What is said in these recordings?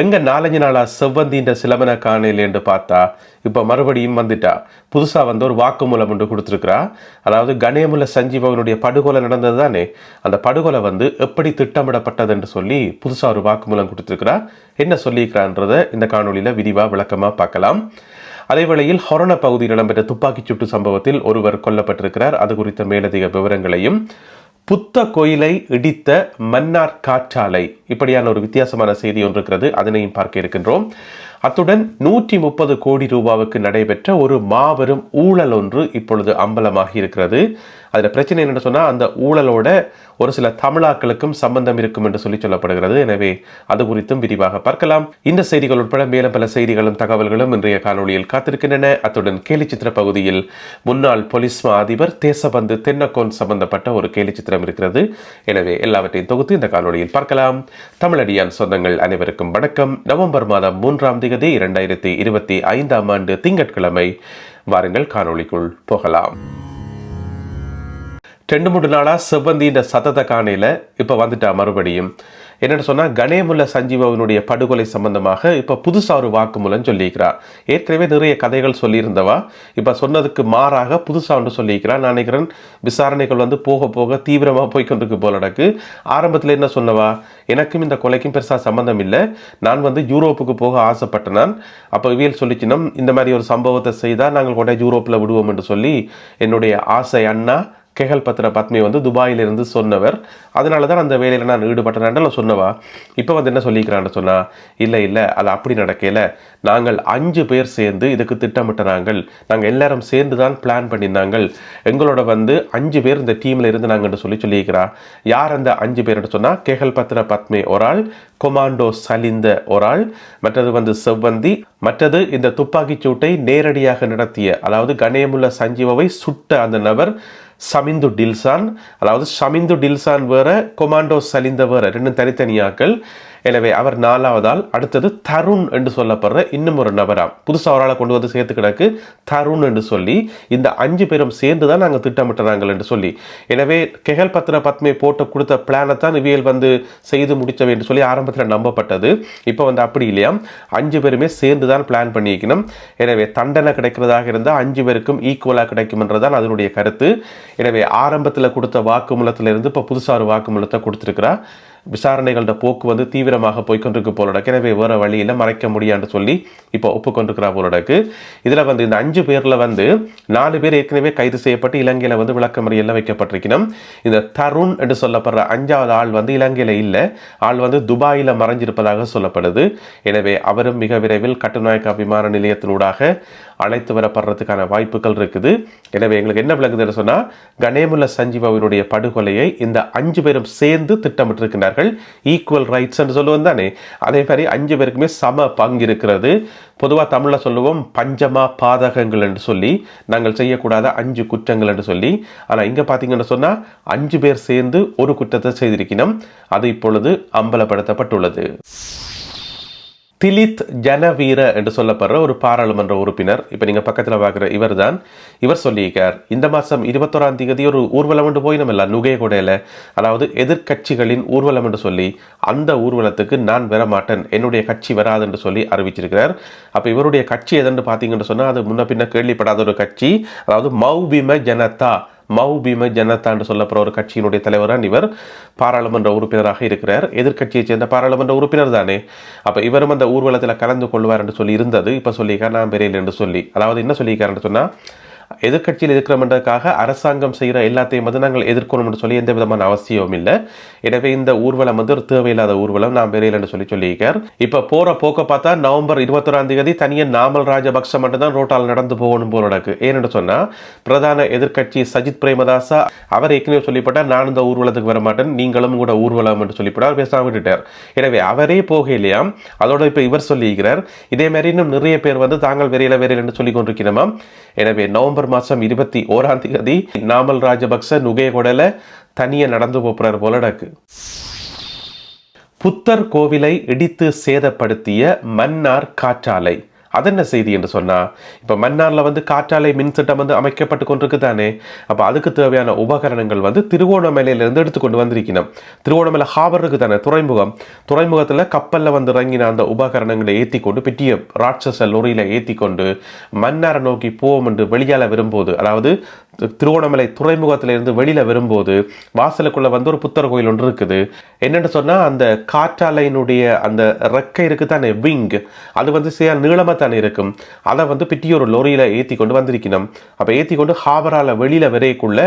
எங்கே நாலஞ்சு நாளாக செவ்வந்தின்ற சிலமன காணையில் என்று பார்த்தா இப்போ மறுபடியும் வந்துட்டா. புதுசாக வந்து ஒரு வாக்குமூலம் ஒன்று கொடுத்துருக்குறா. அதாவது கணேமுல சஞ்சீவனுடைய படுகொலை நடந்தது தானே அந்த படுகொலை வந்து எப்படி திட்டமிடப்பட்டது என்று சொல்லி புதுசாக ஒரு வாக்குமூலம் கொடுத்துருக்குறா. என்ன சொல்லியிருக்கிறான்றதை இந்த காணொலியில் விரிவாக விளக்கமாக பார்க்கலாம். அதேவேளையில் ஹொரண பகுதியில் இடம்பெற்ற துப்பாக்கிச் சூட்டு சம்பவத்தில் ஒருவர் கொல்லப்பட்டிருக்கிறார். அது குறித்த மேலதிக விவரங்களையும் புத்த கோயிலை இடித்த மன்னார் காற்றாலை. இப்படியான ஒரு வித்தியாசமான செய்தி ஒன்று இருக்கிறது அதனையும் பார்க்க இருக்கின்றோம். அத்துடன் நூற்றி முப்பது கோடி ரூபாவுக்கு நடைபெற்ற ஒரு மாபெரும் ஊழல் ஒன்று இப்பொழுது அம்பலமாகி இருக்கிறது. அதில் பிரச்சனை என்னென்னு சொன்னால் அந்த ஊழலோட ஒரு சில தமிழாக்களுக்கும் சம்பந்தம் இருக்கும் என்று சொல்லி சொல்லப்படுகிறது. எனவே அது குறித்தும் விரிவாக பார்க்கலாம். இந்த செய்திகள் உட்பட மேலும் பல செய்திகளும் தகவல்களும் இன்றைய காணொலியில் காத்திருக்கின்றன. அத்துடன் கேலிச்சித்திர பகுதியில் முன்னாள் போலீஸ் அதிபர் தேசபந்து தென்னக்கோன் சம்பந்தப்பட்ட ஒரு கேலிச்சித்திரம் இருக்கிறது. எனவே எல்லாவற்றையும் தொகுத்து இந்த காணொலியில் பார்க்கலாம். தமிழடியான் சொந்தங்கள் அனைவருக்கும் வணக்கம். நவம்பர் மாதம் மூன்றாம் தேதி இரண்டாயிரத்தி இருபத்தி ஐந்தாம் ஆண்டு திங்கட்கிழமை. வாருங்கள் காணொளிக்குள் போகலாம். ரெண்டு மூணு நாளாக செவ்வந்தின்ற சத்தத்தை காணையில் இப்போ வந்துட்டா மறுபடியும். என்னென்னு சொன்னால் கணேமுல்ல சஞ்சீவனுடைய படுகொலை சம்பந்தமாக இப்போ புதுசாக ஒரு வாக்குமூலம் சொல்லியிருக்கிறார் ஏற்கனவே நிறைய கதைகள் சொல்லியிருந்தவா. இப்போ சொன்னதுக்கு மாறாக புதுசாக ஒன்று சொல்லியிருக்கிறார் நான் நினைக்கிறேன் விசாரணைகள் வந்து போக போக தீவிரமாக போய் கொண்டிருக்கு போல நடக்கு. ஆரம்பத்தில் என்ன சொன்னவா? எனக்கும் இந்த கொலைக்கும் பெருசாக சம்மந்தம் இல்லை. நான் வந்து யூரோப்புக்கு போக ஆசைப்பட்ட நான். அப்போ இவியல் சொல்லிச்சினா இந்த மாதிரி ஒரு சம்பவத்தை செய்தால் நாங்கள் கொண்டே யூரோப்பில் விடுவோம் என்று சொல்லி என்னுடைய ஆசை அண்ணா கேகல் பத்திர பத்மி வந்து துபாயிலிருந்து சொன்னவர். அதனால தான் அந்த வேலையில் நான் ஈடுபட்டேன். சொன்னவா? இப்போ வந்து என்ன சொல்லிக்கிறான்னு சொன்னா இல்லை இல்லை அது அப்படி நடக்கையில் நாங்கள் அஞ்சு பேர் சேர்ந்து இதுக்கு திட்டமிட்ட நாங்கள் நாங்கள் எல்லாரும் சேர்ந்து தான் பிளான் பண்ணியிருந்தாங்க எங்களோட வந்து அஞ்சு பேர் இந்த டீமில் இருந்து நாங்கள் சொல்லி சொல்லியிருக்கிறா. யார் அந்த அஞ்சு பேர்னு சொன்னால் கேகல் பத்திர பத்மி ஒரு ஆள் கொமாண்டோ சலிந்த ஒரு ஆள் மற்றது வந்து செவ்வந்தி மற்றது இந்த துப்பாக்கிச் சூட்டை நேரடியாக நடத்திய அதாவது கணேமுல்ல சஞ்சீவவை சுட்ட அந்த நபர் சமிந்து டில்சான். அதாவது சமிந்து டில்சான் வேற கொமாண்டோ சலிந்த வேற ரெண்டும் தனித்தனியாக்கள். எனவே அவர் நாலாவதால் அடுத்தது தருண் என்று சொல்லப்படுற இன்னும் ஒரு நபராம் புதுசாக அவரால் கொண்டு வந்து சேர்த்து கிடக்கு தருண் என்று சொல்லி இந்த அஞ்சு பேரும் சேர்ந்து தான் நாங்கள் திட்டமிட்டுறாங்க என்று சொல்லி. எனவே கெகல் பத்திர பத்மை போட்டு கொடுத்த பிளானை தான் இவியல் வந்து செய்து முடித்தவை என்று சொல்லி ஆரம்பத்தில் நம்பப்பட்டது. இப்போ வந்து அப்படி இல்லையா? அஞ்சு பேருமே சேர்ந்து தான் பிளான் பண்ணிக்கணும் எனவே தண்டனை கிடைக்கிறதாக இருந்தால் அஞ்சு பேருக்கும் ஈக்குவலாக கிடைக்கும்ன்றதான் அதனுடைய கருத்து. எனவே ஆரம்பத்தில் கொடுத்த வாக்குமூலத்திலிருந்து இப்போ புதுசாக ஒரு வாக்குமூலத்தை கொடுத்துருக்கிறா விசாரணைகளோட போக்கு வந்து தீவிரமாக போய்கொண்டிருக்கு போலடக்கு. எனவே வேறு வழியில் மறைக்க முடியான்னு சொல்லி இப்போ ஒப்புக்கொண்டிருக்கிறா போலடக்கு. இதில் வந்து இந்த அஞ்சு பேரில் வந்து நாலு பேர் ஏற்கனவே கைது செய்யப்பட்டு இலங்கையில் வந்து விளக்கமறியெல்லாம் வைக்கப்பட்டிருக்கணும். இந்த தருண் என்று சொல்லப்படுற அஞ்சாவது ஆள் வந்து இலங்கையில் இல்லை. ஆள் வந்து துபாயில் மறைஞ்சிருப்பதாக சொல்லப்படுது. எனவே அவரும் மிக விரைவில் கட்டுநாயக்க விமான நிலையத்தினூடாக அழைத்து வரப்படுறதுக்கான வாய்ப்புகள் இருக்குது. எனவே எங்களுக்கு என்ன விளங்குதுன்னு சொன்னால் கணேமுல்ல சஞ்சீவாவினுடைய படுகொலையை இந்த அஞ்சு பேரும் சேர்ந்து இருக்கிறார்கள் ஈக்குவல் ரைட்ஸ் என்று சொல்லுவோம் தானே? அதே மாதிரி அஞ்சு பேருக்குமே சம பங்கு இருக்கிறது. பொதுவாக தமிழில் சொல்லுவோம் பஞ்சமா பாதகங்கள் என்று சொல்லி நாங்கள் செய்யக்கூடாத அஞ்சு குற்றங்கள் என்று சொல்லி. ஆனால் இங்கே பார்த்தீங்கன்னு சொன்னால் அஞ்சு பேர் சேர்ந்து ஒரு குற்றத்தை செய்திருக்கணும். அது இப்பொழுது அம்பலப்படுத்தப்பட்டுள்ளது. திலித் ஜனவீர என்று சொல்லப்படுற ஒரு பாராளுமன்ற உறுப்பினர். இப்போ நீங்கள் பக்கத்தில் பார்க்குற இவர் தான் இவர் சொல்லியிருக்கார் இந்த மாதம் இருபத்தோராம் தேதி ஒரு ஊர்வலம் என்று போயினமில்ல நுகேகொடையில் அதாவது எதிர்கட்சிகளின் ஊர்வலம் என்று சொல்லி அந்த ஊர்வலத்துக்கு நான் வர மாட்டேன் என்னுடைய கட்சி வராது என்று சொல்லி அறிவிச்சிருக்கிறார். அப்போ இவருடைய கட்சி எதுன்னு பார்த்தீங்கன்னு சொன்னால் அது முன்ன பின்ன கேள்விப்படாத ஒரு கட்சி. அதாவது மௌபிம ஜனதா. மவு பீம ஜனதான்னு சொல்லப்படுற ஒரு கட்சியினுடைய தலைவரான் இவர் பாராளுமன்ற உறுப்பினராக இருக்கிறார். எதிர்கட்சியைச் சேர்ந்த பாராளுமன்ற உறுப்பினர் தானே. அப்போ இவரும் அந்த ஊர்வலத்தில் கலந்து கொள்வார் என்று சொல்லி இருந்தது இப்போ சொல்லியிருக்கார் நான் பெரியல் என்று சொல்லி. அதாவது என்ன சொல்லியிருக்காருன்னு சொன்னால் எதிர்கட்சியில் இருக்கிறோம்ன்றதுக்காக அரசாங்கம் செய்கிற எல்லாத்தையும் வந்து நாங்கள் எதிர்க்கணும்னு சொல்லி எந்த விதமான அவசியமும் இல்லை. எனவே இந்த ஊர்வலம் வந்து ஒரு தேவையில்லாத ஊர்வலம் நான் வெறையில் என்று சொல்லி சொல்லியிருக்கார். இப்போ போகிற போக்க பார்த்தா நவம்பர் இருபத்தொராம் தேதி தனியாக நாமல் ராஜபக்ச மட்டும் தான் ரோட்டால் நடந்து போகணும் போல நடக்கு. ஏன்னு சொன்னால் பிரதான எதிர்கட்சி சஜித் பிரேமதாசா அவர் ஏற்கனவே சொல்லிப்பட்டார் நான் இந்த ஊர்வலத்துக்கு வர மாட்டேன் நீங்களும் கூட ஊர்வலம் என்று சொல்லிவிட்டார் பேசாமல் விட்டுட்டார். எனவே அவரே போக இல்லையாம் அதோட இப்போ இவர் சொல்லியிருக்கிறார் இதே மாதிரி இன்னும் நிறைய பேர் வந்து தாங்கள் வெறியில வெறியில் என்று சொல்லி கொண்டிருக்கிறோமா எனவே நவம்பர் மாதம் இருபத்தி ஓராம் தேதி நாமல் ராஜபக்ச நுகேகொடல தனியாக நடந்து போகிறார் போல நடக்கு புத்தர் கோவிலை இடித்து சேதப்படுத்திய மன்னார் காற்றாலை. அது என்ன செய்தி என்று சொன்னால் இப்போ மன்னாரில் வந்து காற்றாலை மின் திட்டம் வந்து அமைக்கப்பட்டு கொண்டிருக்கு தானே அப்போ அதுக்கு தேவையான உபகரணங்கள் வந்து திருவோணமலையிலிருந்து எடுத்துக்கொண்டு வந்திருக்கணும். திருவோணமலை ஹாபர் இருக்கு தானே துறைமுகம். துறைமுகத்தில் கப்பலில் வந்து இறங்கின அந்த உபகரணங்களை ஏற்றி கொண்டு பெட்டிய ராட்சச லொரியில ஏற்றி கொண்டு மன்னாரை நோக்கி போவோம் என்று வெளியால் வரும்போது அதாவது திருவோணமலை துறைமுகத்திலிருந்து வெளியில் வரும்போது வாசலுக்குள்ளே வந்து ஒரு புத்தர் கோயில் ஒன்று இருக்குது. என்னென்னு சொன்னால் அந்த காற்றாலையினுடைய அந்த ரெக்கை இருக்குது தானே விங் அது வந்து சரியாக நீளமாக தானே இருக்கும். அதை வந்து பிட்டி ஒரு லொரியில் ஏற்றி கொண்டு வந்திருக்கணும். அப்போ ஏற்றி கொண்டு ஹாவரால் வெளியில் வரைக்குள்ள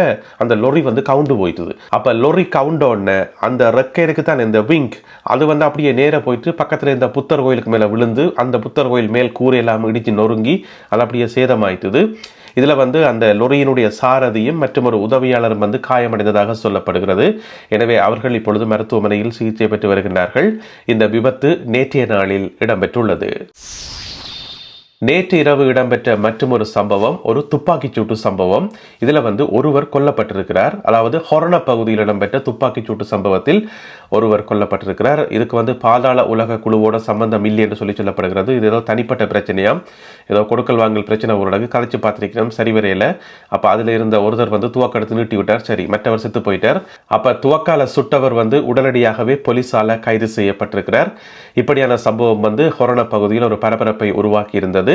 அந்த லொரி வந்து கவுண்டு போயிட்டுது. அப்போ லொரி கவுண்ட உடனே அந்த ரெக்கை இருக்குது தானே இந்த விங் அது வந்து அப்படியே நேராக போயிட்டு பக்கத்தில் இருந்த புத்தர் கோயிலுக்கு மேலே விழுந்து அந்த புத்தர் கோயில் மேல் கூரை எல்லாம் இடித்து நொறுங்கி அது அப்படியே சேதமாயிட்டுது. இதில் வந்து அந்த லொரியினுடைய சாரதியும் மற்றும் ஒரு உதவியாளரும் வந்து காயமடைந்ததாக சொல்லப்படுகிறது. எனவே அவர்கள் இப்பொழுது மருத்துவமனையில் சிகிச்சை பெற்று வருகின்றார்கள். இந்த விபத்து நேற்றைய நாளில் இடம்பெற்றுள்ளது. நேற்று இரவு இடம்பெற்ற மற்றொரு சம்பவம் ஒரு துப்பாக்கிச் சூட்டு சம்பவம். இதில் வந்து ஒருவர் கொல்லப்பட்டிருக்கிறார். அதாவது ஹொரண பகுதியில் இடம்பெற்ற துப்பாக்கிச்சூட்டு சம்பவத்தில் ஒருவர் கொல்லப்பட்டிருக்கிறார். இதுக்கு வந்து பாதாள உலக குழுவோட சம்பந்தம் இல்லை என்று சொல்லி சொல்லப்படுகிறது. இது ஏதோ தனிப்பட்ட பிரச்சனையாம் ஏதோ கொடுக்கல் வாங்கல் பிரச்சனை ஊரடங்கு கலைச்சு பார்த்துருக்கிறோம். சரி அப்போ அதில் இருந்த ஒருத்தர் வந்து துவக்கெடுத்து நீட்டி விட்டார். சரி மற்றவர் செத்து போயிட்டார். அப்போ துவக்கால சுட்டவர் வந்து உடனடியாகவே போலீசால கைது செய்யப்பட்டிருக்கிறார். இப்படியான சம்பவம் வந்து ஹொரண பகுதியில் ஒரு பரபரப்பை உருவாக்கி இருந்தது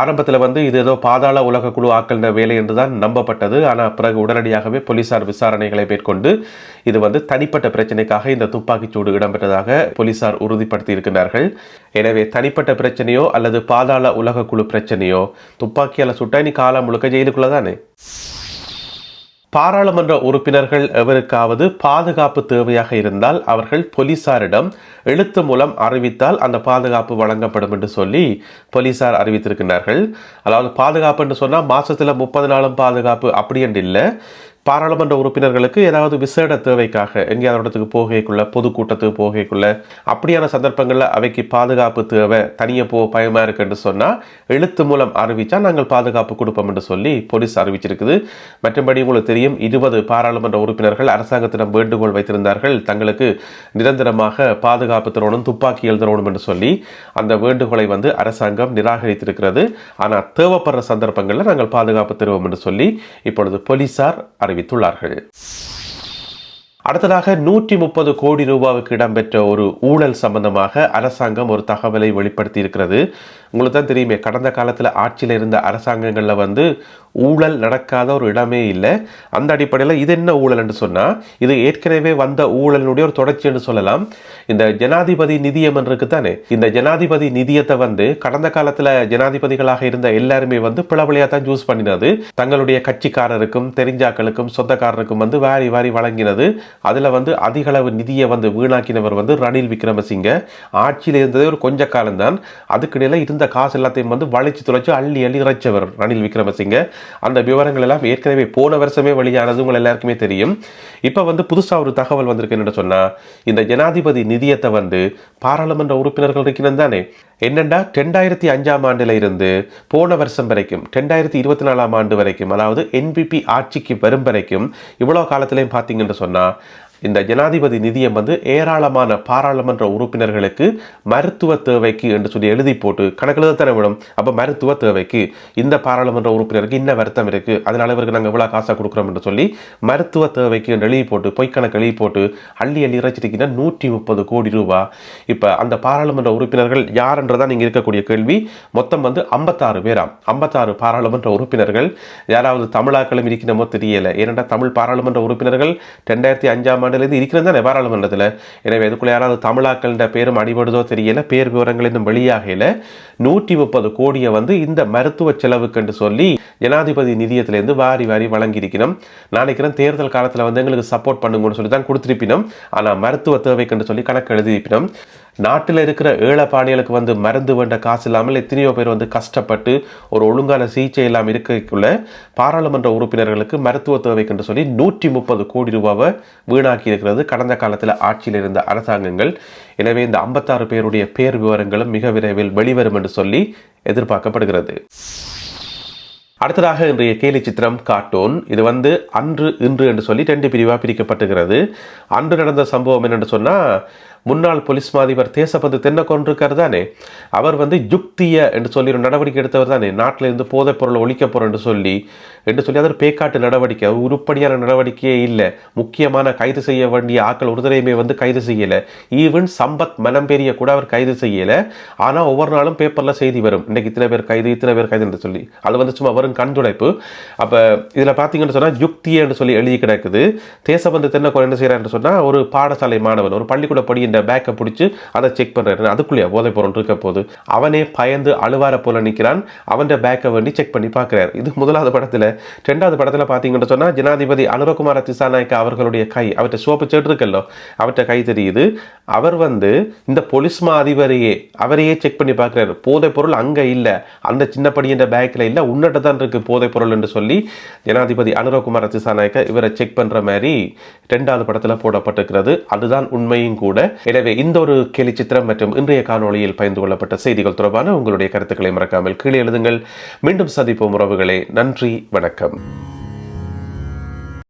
ஆரம்பத்தில் வந்து இது ஏதோ பாதாள உலக குழு ஆக்கள்ன வேலை என்று தான் நம்பப்பட்டது. ஆனால் பிறகு உடனடியாகவே போலீசார் விசாரணைகளை மேற்கொண்டு இது வந்து தனிப்பட்ட பிரச்சனைக்காக இந்த துப்பாக்கிச்சூடு இடம்பெற்றதாக போலீசார் உறுதிப்படுத்தி இருக்கின்றார்கள் எனவே தனிப்பட்ட பிரச்சனையோ அல்லது பாதாள உலக குழு பிரச்சனையோ துப்பாக்கியால் சுட்டா நீ காலம் முழுக்க ஜெயிலுக்குள்ள தானே பாராளுமன்ற உறுப்பினர்கள் எவருக்காவது பாதுகாப்பு தேவையாக இருந்தால் அவர்கள் போலீசாரிடம் எழுத்து மூலம் அறிவித்தால் அந்த பாதுகாப்பு வழங்கப்படும் என்று சொல்லி போலீசார் அறிவித்திருக்கிறார்கள் அதாவது பாதுகாப்பு என்று சொன்னால் மாதத்தில் முப்பது நாளும் பாதுகாப்பு அப்படி என்று இல்லை. பாராளுமன்ற உறுப்பினர்களுக்கு ஏதாவது விசேட தேவைக்காக எங்கேயாவது இடத்துக்கு போகைக்குள்ள பொதுக்கூட்டத்துக்கு போகைக்குள்ள அப்படியான சந்தர்ப்பங்களில் அவைக்கு பாதுகாப்பு தேவை தனியே போக பயமாக இருக்குன்னு சொன்னால் எழுத்து மூலம் அறிவித்தா நாங்கள் பாதுகாப்பு கொடுப்போம் என்று சொல்லி போலீஸ் அறிவிச்சிருக்குது. மற்றபடி உங்களுக்கு தெரியும் இருபது பாராளுமன்ற உறுப்பினர்கள் அரசாங்கத்திடம் வேண்டுகோள் வைத்திருந்தார்கள். தங்களுக்கு நிரந்தரமாக பாதுகாப்பு தரணும் துப்பாக்கிகள் தரணும் என்று சொல்லி அந்த வேண்டுகோளை வந்து அரசாங்கம் நிராகரித்திருக்கிறது. ஆனால் தேவைப்படுற சந்தர்ப்பங்களில் நாங்கள் பாதுகாப்பு தருவோம் என்று சொல்லி இப்பொழுது போலீசார் அறிவித்துள்ளார்கள். அடுத்ததாக நூற்றி முப்பது கோடி ரூபாவுக்கு இடம்பெற்ற ஒரு ஊழல் சம்பந்தமாக அரசாங்கம் ஒரு தகவலை வெளிப்படுத்தி இருக்கிறது உங்களுக்கு தான் தெரியுமே கடந்த காலத்தில் ஆட்சியில் இருந்த அரசாங்கங்களில் வந்து ஊழல் நடக்காத ஒரு இடமே இல்லை. அந்த அடிப்படையில் இது என்ன ஊழல் என்று சொன்னால் இது ஏற்கனவே வந்த ஊழலினுடைய ஒரு தொடர்ச்சி என்று சொல்லலாம். இந்த ஜனாதிபதி நிதியம் இருக்கு தானே இந்த ஜனாதிபதி நிதியத்தை வந்து கடந்த காலத்தில் ஜனாதிபதிகளாக இருந்த எல்லாருமே வந்து பிளவழியாக தான் சூஸ் பண்ணினது. தங்களுடைய கட்சிக்காரருக்கும் தெரிஞ்சாக்களுக்கும் சொந்தக்காரருக்கும் வந்து வாரி வாரி வழங்கினது. அதில் வந்து அதிகளவு நிதியை வந்து வீணாக்கினவர் வந்து ரணில் விக்ரமசிங்க. ஆட்சியில் இருந்ததே ஒரு கொஞ்ச காலம்தான். அதுக்கிடையில் இருந்த காசு எல்லாத்தையும் வந்து வளைச்சு துளைச்சு அள்ளி அள்ளி இறைச்சவர் ரணில் விக்ரமசிங்க. அந்த விவரங்கள் எல்லாம் ஏற்கனவே போன வருஷமே வெளியானது உங்கள் எல்லாருக்குமே தெரியும். இப்போ வந்து புதுசாக ஒரு தகவல் வந்திருக்கு என்னன்னு சொன்னால் இந்த ஜனாதிபதி நிதியத்தை வந்து பாராளுமன்ற உறுப்பினர்கள் இருக்கணும் தானே? என்னென்னா ரெண்டாயிரத்தி அஞ்சாம் ஆண்டில் இருந்து போன வருஷம் வரைக்கும் ரெண்டாயிரத்தி இருபத்தி நாலாம் ஆண்டு வரைக்கும் அதாவது என்பிபி ஆட்சிக்கு வரும் வரைக்கும் இவ்வளோ காலத்திலையும் பார்த்தீங்கன்னு சொன்னால் இந்த ஜனாதிபதி நிதியம் வந்து ஏராளமான பாராளுமன்ற உறுப்பினர்களுக்கு மருத்துவ தேவைக்கு என்று சொல்லி எழுதி போட்டு கணக்கில் தானே விடும் அப்போ மருத்துவ தேவைக்கு இந்த பாராளுமன்ற உறுப்பினருக்கு இன்ன வருத்தம் இருக்குது அதனால் இவருக்கு நாங்கள் இவ்வளோ காசாக கொடுக்குறோம் என்று சொல்லி மருத்துவ தேவைக்கு என்று எழுதி போட்டு பொய்க்கணக்கு எழுதி போட்டு அள்ளி அள்ளி இறைச்சிருக்கிற நூற்றி முப்பது கோடி ரூபா. இப்போ அந்த பாராளுமன்ற உறுப்பினர்கள் யாருன்றதான் நீங்கள் இருக்கக்கூடிய கேள்வி. மொத்தம் வந்து ஐம்பத்தாறு பேராம் ஐம்பத்தாறு பாராளுமன்ற உறுப்பினர்கள். யாராவது தமிழாக்களும் இருக்கணுமோ தெரியலை. ஏனென்றால் தமிழ் பாராளுமன்ற உறுப்பினர்கள் ரெண்டாயிரத்தி அஞ்சாம் ஆண்டு ஆண்டுலேருந்து இருக்கிறது தானே பாராளுமன்றத்தில்? எனவே இதுக்குள்ள யாராவது தமிழாக்கள்ன்ற பேரும் அடிபடுதோ தெரியல பேர் விவரங்கள் இன்னும் வெளியாகல. நூற்றி முப்பது கோடியை வந்து இந்த மருத்துவ செலவுக்குன்னு சொல்லி ஜனாதிபதி நிதியத்திலேருந்து வாரி வாரி வழங்கியிருக்கணும். நான் நினைக்கிறேன் தேர்தல் காலத்தில் வந்து எங்களுக்கு சப்போர்ட் பண்ணுங்கன்னு சொல்லி தான் கொடுத்துருப்பினோம். ஆனால் மருத்துவ தேவைக்குன்னு சொல்லி கணக்கு எழுதியிருப்பினோம். நாட்டில் இருக்கிற ஏழப்பாணிகளுக்கு வந்து மருந்து வேண்ட காசு இல்லாமல் எத்தனையோ பேர் வந்து கஷ்டப்பட்டு ஒரு ஒழுங்கான சிகிச்சை இல்லாமல் இருக்கக்குள்ள பாராளுமன்ற உறுப்பினர்களுக்கு மருத்துவ தேவைக்குன்னு சொல்லி நூற்றி முப்பது கோடி ரூபாவை வீணாக்கி இருக்கிறது. கடந்த காலத்தில் ஆட்சியில் இருந்த அரசாங்கங்கள். எனவே இந்த ஐம்பத்தாறு பேருடைய பேர் விவரங்களும் மிக விரைவில் வெளிவரும் என்று சொல்லி எதிர்பார்க்கப்படுகிறது. அடுத்ததாக இன்றைய கேலி சித்திரம் கார்ட்டூன். இது வந்து அன்று இன்று என்று சொல்லி ரெண்டு பிரிவாக பிரிக்கப்பட்டுகிறது. அன்று நடந்த சம்பவம் என்னென்று சொன்னால் முன்னாள் போலீஸ் மாதிபர் தேசபந்து தென்னக்கொண்டிருக்கார் தானே அவர் வந்து யுக்திய என்று சொல்லி ஒரு நடவடிக்கை எடுத்தவர் தானே நாட்டில் இருந்து போதைப் பொருளை ஒழிக்க போகிறோம் என்று சொல்லி என்று சொல்லி அது ஒரு பேக்காட்டு நடவடிக்கை உருப்படியான நடவடிக்கையே இல்லை. முக்கியமான கைது செய்ய வேண்டிய ஆக்கள் ஒருதரையுமே வந்து கைது செய்யலை. ஈவன் சம்பத் மனம் பெரிய கூட அவர் கைது செய்யலை. ஆனால் ஒவ்வொரு நாளும் பேப்பரில் செய்தி வரும். இன்றைக்கி இத்தனை பேர் கைது இத்தனை பேர் கைது என்று சொல்லி. அது வந்து சும்மா வரும் கண்துடைப்பு அப்போ இதில் பார்த்தீங்கன்னு சொன்னால் யுக்தியை என்று சொல்லி எழுதி கிடக்குது. தேசபந்து தென்னக்கோள் என்ன செய்கிறான்னு சொன்னால் ஒரு பாடசாலை மாணவன் ஒரு பள்ளிக்கூட படி இந்த பேக்கை பிடிச்சி அதை செக் பண்ணுறாரு அதுக்குள்ளேயே? போதை பொருள் இருக்க போது. அவனே பயந்து அழுவார போல நிற்கிறான் அவன் பேக்கை வேண்டி செக் பண்ணி பார்க்குறாரு இது முதலாவது படத்தில். ரெண்டாவது படத்தில் பார்த்தீங்கன்னு சொன்னால் ஜனாதிபதி அனுரகுமார திசாநாயக்கா அவர்களுடைய கை அவர்கிட்ட சோப்பு சேட்டு இருக்கல்லோ அவர்கிட்ட கை தெரியுது. அவர் வந்து இந்த பொலிஸ்மா அதிபரையே அவரையே செக் பண்ணி பார்க்குறாரு போதைப் பொருள் அங்கே இல்லை. அந்த சின்ன படியின் பேக்கில் இல்லை. உன்னிட்ட தான் இருக்குது போதைப் பொருள் என்று சொல்லி ஜனாதிபதி அனுரகுமார திசாநாயக்கா இவரை செக் பண்ணுற மாதிரி ரெண்டாவது படத்தில் போடப்பட்டிருக்கிறது. அதுதான் உண்மையும் கூட. எனவே இந்த ஒரு கேலி சித்திரம் மற்றும் இன்றைய காணொளியில் பகிர்ந்து கொள்ளப்பட்ட செய்திகள் தொடர்பான உங்களுடைய கருத்துக்களை மறக்காமல் கீழே எழுதுங்கள். மீண்டும் சந்திப்போம் உறவுகளே. நன்றி வணக்கம்.